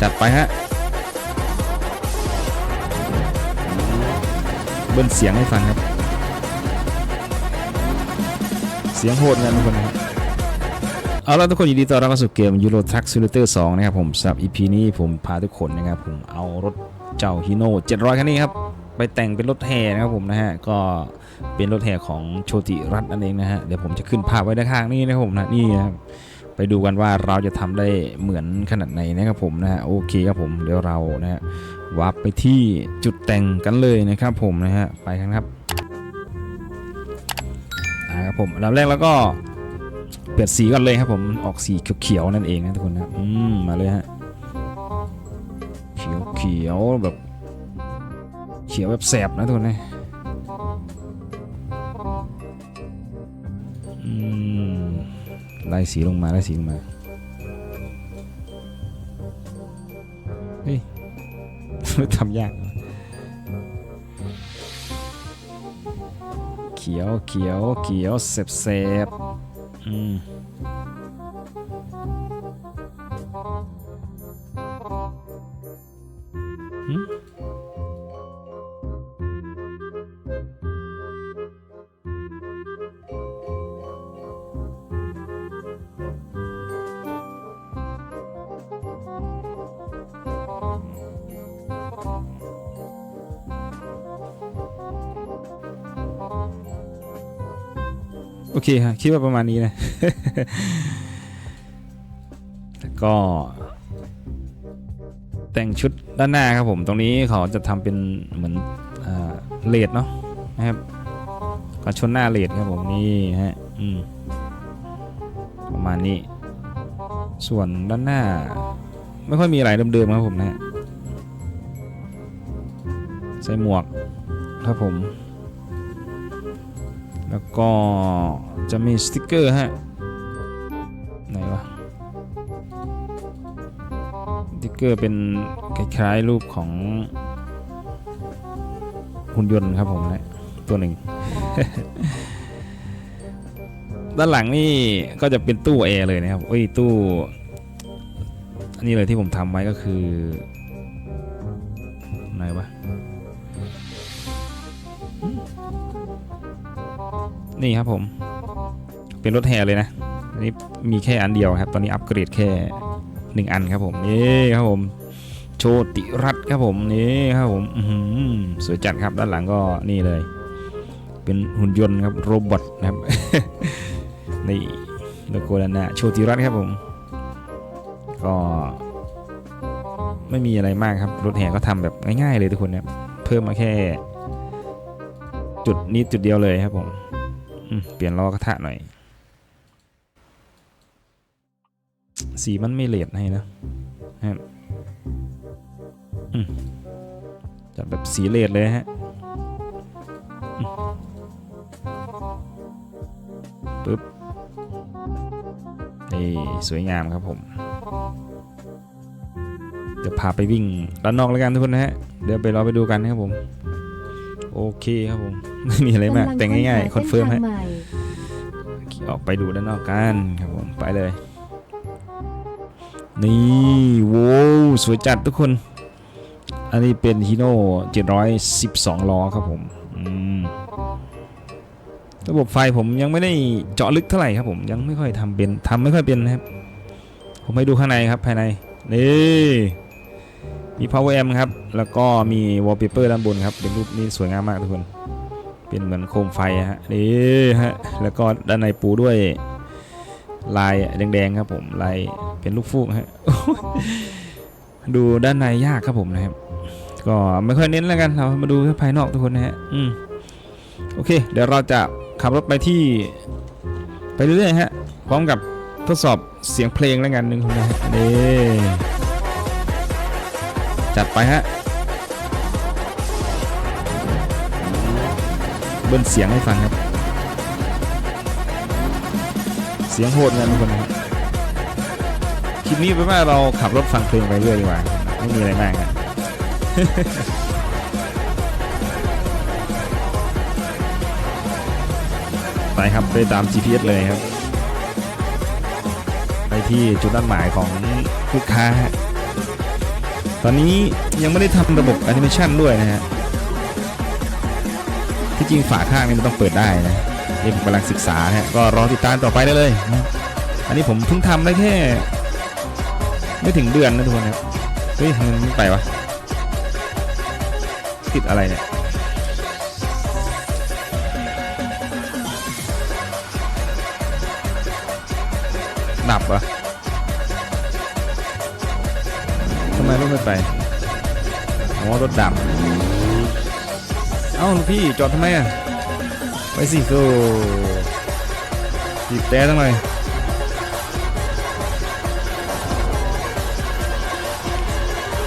จัดไปฮะ เบิ้ลเสียงให้ฟังครับ เสียงโหดเงินทุกคนนะครับเอาละทุกคนยินดีต้อนรับเข้าสู่เกม Euro Truck Simulator 2นะครับผมสำหรับ EP นี้ผมพาทุกคนนะครับผมเอารถเจ้าฮิโน่700 คันนี้ครับ ไปแต่งเป็นรถแห่นะครับผมนะฮะ ก็เป็นรถแห่ของโชติรัตน์นั่นเองนะฮะ เดี๋ยวผมจะขึ้นภาพไว้ด้านข้างนี้นะครับผมนะนี่นะครับ ไปดูกันว่าเราจะทำได้เหมือนขนาดไหนนะครับผมนะฮะโอเคครับผมเดี๋ยวเรานะฮะวับไปที่จุดแต่งกันเลยนะครับผมนะฮะไปกันครับนะครับผมอันดับแรกแล้วก็เปลี่ยนสีก่อนเลยครับผมออกสีเขียวๆนั่นเองนะทุกคนนะอืมมาเลยฮะเขียวเขียวๆแบบเขียวแบบแสบนะทุกคนนะ ไล่สีลงมาไล่สีลงมาเฮ้ยทำยาก เขียวเขียวเขียวเสบเสบอืม โอเคฮะคิดว่าประมาณนี้นะแล้วก็แต่งชุดด้านหน้าครับผม ตรงนี้เขาจะทำเป็นเหมือนอเลดเนาะนะครับก็ชนหน้าเลดครับผมนี่ฮะอืมประมาณนี้ ส่วนด้านหน้า ไม่ค่อยมีอะไรเดิมๆครับผมนะฮะใส่หมวกครับผม แล้วก็จะมีสติกเกอร์ฮะไหนวะสติกเกอร์เป็นคล้ายๆรูปของหุ่นยนต์ครับผมนะตัวหนึ่ง ด้านหลังนี่ก็จะเป็นตู้แอร์เลยนะครับเอ้ยตู้อันนี้เลยที่ผมทำไว้ก็คือไหนวะ นี่ครับผม เป็นรถแห่เลยนะอันนี้มีแค่อันเดียวครับ ตอนนี้อัปเกรดแค่หนึ่งอันครับผมนี่ครับผม โชติรัตครับผมนี่ครับผมสวยจัดครับด้านหลังก็นี่เลย เป็นหุ่นยนต์ครับโรบอทนะครับนี่โลโก้ด้านหน้าโชติรัตครับผม ก็ไม่มีอะไรมากครับ รถแห่ก็ทำแบบง่ายๆเลยทุกคนนะครับเพิ่มมาแค่ จุดนี้จุดเดียวเลยครับผมเปลี่ยนล้อกระทะหน่อย สีมันไม่เลดให้นะครับอืมจัดแบบสีเลดเลยฮะปึ๊บนี่สวยงามครับผมเดี๋ยวพาไปวิ่งด้านนอกแล้วกันทุกคนนะฮะ เดี๋ยวไปรอไปดูกันนะครับผม โอเคครับผม ไม่มีอะไรมาก แต่งง่ายๆคอนเฟิร์มฮะใหม่ออกไปดูด้านนอกกันครับผม ไปเลย นี่โว้วสวยจัดทุกคน อันนี้เป็นฮีโน่712 ล้อครับผมอืมระบบไฟผมยังไม่ได้เจาะลึกเท่าไหร่ครับผมยังไม่ค่อยทำเป็นทำไม่ค่อยเป็นนะครับ ผมให้ดูข้างในครับภายในนี่ มี power amp ครับ แล้วก็มี wallpaper ด้านบนครับ เป็นรูปนี้สวยงามมากทุกคน เป็นเหมือนโคมไฟอะฮะนี่ฮะ แล้วก็ด้านในปูด้วยลายแดงๆครับผมลายเป็นลูกฟูกฮะ ดูด้านในยากครับผมนะครับ ก็ไม่ค่อยเน้นแล้วกัน เรามาดูแค่ภายนอกทุกคนนะฮะ อืม โอเค เดี๋ยวเราจะขับรถไปที่ ไปเรื่อยๆฮะ พร้อมกับทดสอบเสียงเพลงแล้วกันหนึ่งคนนะฮะนี่ จัดไปฮะ เบิ้ลเสียงให้ฟังครับ เสียงโหดเงินทุกคนครับคลิปนี้เป็นว่าเราขับรถฟังเพลงไปเรื่อยดีกว่า ไม่มีอะไรมากครับไปครับไปตาม GPS เลยครับ ไปที่จุดนัดหมายของลูกค้า ตอนนี้ยังไม่ได้ทำระบบแอนิเมชันด้วยนะฮะ ที่จริงฝาข้างนี่มันต้องเปิดได้นะนี่ผมกำลังศึกษานะฮะ ก็รอติดตามต่อไปได้เลย อันนี้ผมเพิ่งทำได้แค่ ไม่ถึงเดือนนะทุกคนครับ เฮ้ยทำไมมันไม่ไปวะ ติดอะไรเนี่ยดับเหรอำไมรถไม่ไปอ๋อรถดับ เอ้าพี่จอดทำไมอะ ไปสิโซบีบแต่ตั้งหน่อย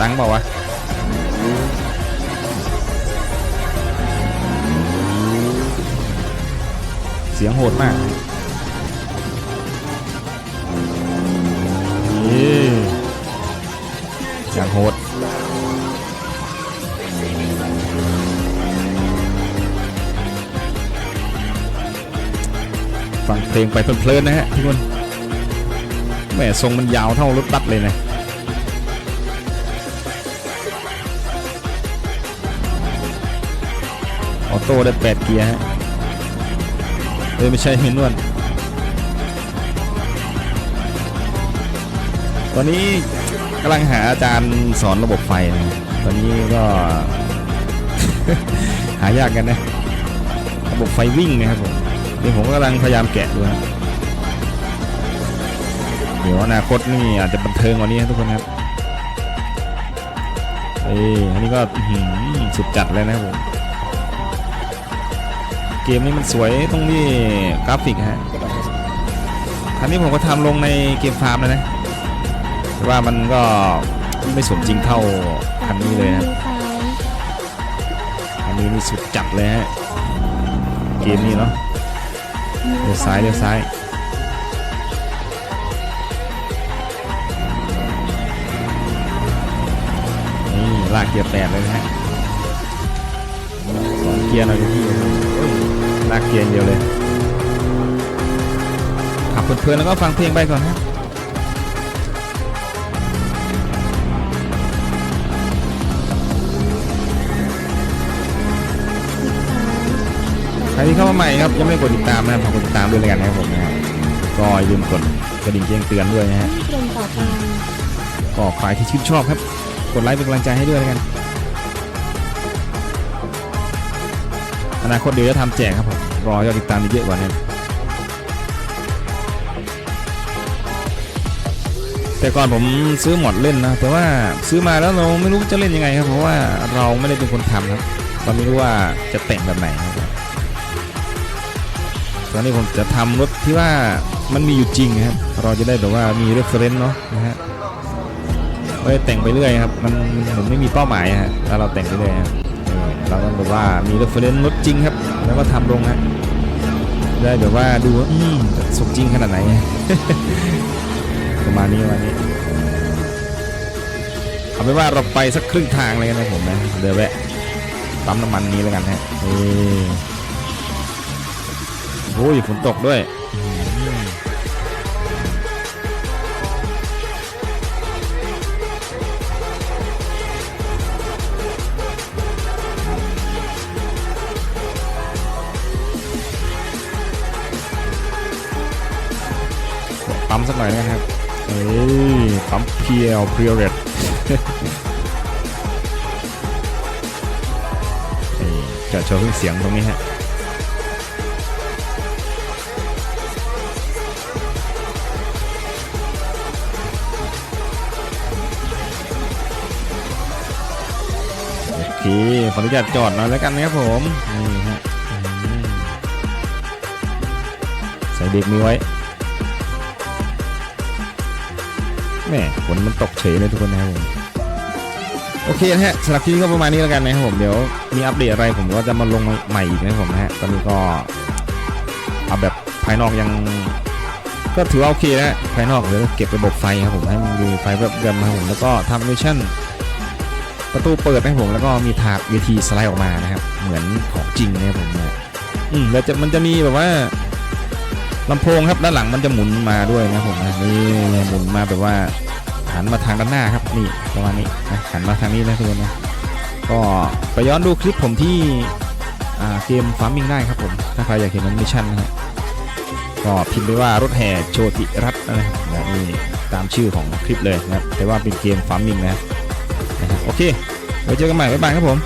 ดังเปล่าวะเสียงโหดมาก อย่างโหดฟังเพลงไปเพลินๆนะฮะทุกคนแม่ทรงมันยาวเท่ารถบัสเลยนะออโต้ได้ 8 เกียร์ฮะเอ้ยไม่ใช่เฮนวลตอนนี้ กำลังหาอาจารย์สอนระบบไฟนะตอนนี้ก็ หายากกันนะ ระบบไฟวิ่งนะครับผมเดี๋ยวผมกำลังพยายามแกะดูนะเดี๋ยวอนาคตนี่อาจจะบันเทิงกว่านี้นะทุกคนครับเอ้อันนี้ก็สุดจัดเลยนะครับผมเกมนี้มันสวยตรงที่กราฟิกฮะคันนี้ผมก็ทำลงในเกมฟาร์มเลยนะ แต่ว่ามันก็ไม่สมจริงเท่าคันนี้เลยนะคันนี้นี่สุดจัดเลยฮะเกมนี้เนาะเลี้ยวซ้ายเลี้ยวซ้ายนี่ลากเกียร์แปดเลยนะฮะสองเกียร์หน่อยพี่เอ้ยลากเกียร์เดียวเลยขับเพลินๆแล้วก็ฟังเพลงไปก่อนฮะ เข้ามาใหม่ครับยังไม่กดติดตามนะครับฝากกดติดตามด้วยแล้วกันนะครับผมนะฮะก็อย่าลืมกดกระดิ่งแจ้งเตือนด้วยนะฮะตรียมต่อไปก็ฝ่ายที่ชื่นชอบครับ กดไลค์เป็นกำลังใจให้ด้วยแล้วกันอนาคตเดี๋ยวจะทำแจกครับผมรอยอดติดตามเยอะกว่านี้แต่ก่อนผมซื้อหมดเล่นนะ แต่ว่าซื้อมาแล้วเราไม่รู้จะเล่นยังไงครับ เพราะว่าเราไม่ได้เป็นคนทำครับเราไม่รู้ว่าจะแต่งแบบไหนครับ ตอนนี้ผมจะทำรถที่ว่ามันมีอยู่จริงครับ เราจะได้แบบว่ามี reference เนาะนะฮะเอ้ยแต่งไปเรื่อยครับ มันผมไม่มีเป้าหมายฮะแล้วเราแต่งไปเรื่อยครับเราต้องแบบว่ามี reference รถจริงครับ แล้วก็ทำลงฮะได้แบบว่าดูว่าอืมสมจริงขนาดไหนประมาณนี้ประมาณนี้เอาเป็นว่าเราไปสักครึ่งทางเลยกันนะผมนะเดี๋ยวแวะปั๊มน้ำมันนี้แล้วกันฮะเออ อ้ยฝนตกด้วยอืมปั๊มสักหน่อยนะครับ เอ้ย ปั๊มเพียวเพียวเรดจะโชว์เครื่องเสียงตรงนี้ฮะ เคขออนุญาตจอดหน่อยแล้วกันนะครับผมนี่ฮะใส่เบรกมือไว้แม่ฝนมันตกเฉยเลยทุกคนนะครับผมโอเคนะฮะสำหรับคลิปนี้ก็ประมาณนี้แล้วกันนะครับผมเดี๋ยวมีอัปเดตอะไรผมก็จะมาลงใหม่อีกนะครับผมนะฮะตอนนี้ก็เอาแบบภายนอกยัง ก็ถือว่าโอเคนะฮะภายนอกเดี๋ยวเก็บระบบไฟครับผมให้มันมีไฟแบบเดิมนะครับผมแล้วก็ทำมิชชั่น ประตูเปิดนะครับผมแล้วก็มีถาดเวทีสไลด์ออกมานะครับ เหมือนของจริงนะครับผมนะอืมแล้วจะมันจะมีแบบว่าลำโพงครับด้านหลังมันจะหมุนมาด้วยนะครับผมนะนี่หมุนมาแบบว่าหันมาทางด้านหน้าครับนี่ประมาณนี้นะหันมาทางนี้นะทุกคนนะก็ไปย้อนดูคลิปผมที่อ่าเกมฟาร์มิงได้ครับผมถ้าใครอยากเห็นแอนิเมชั่นนะฮะก็พิมพ์ไปว่ารถแห่โชติรัตน์นะครับนี่ตามชื่อของคลิปเลยนะครับแต่ว่าเป็นเกมฟาร์มิงนะ โอเคไว้เจอกันใหม่บ๊ายบายครับผม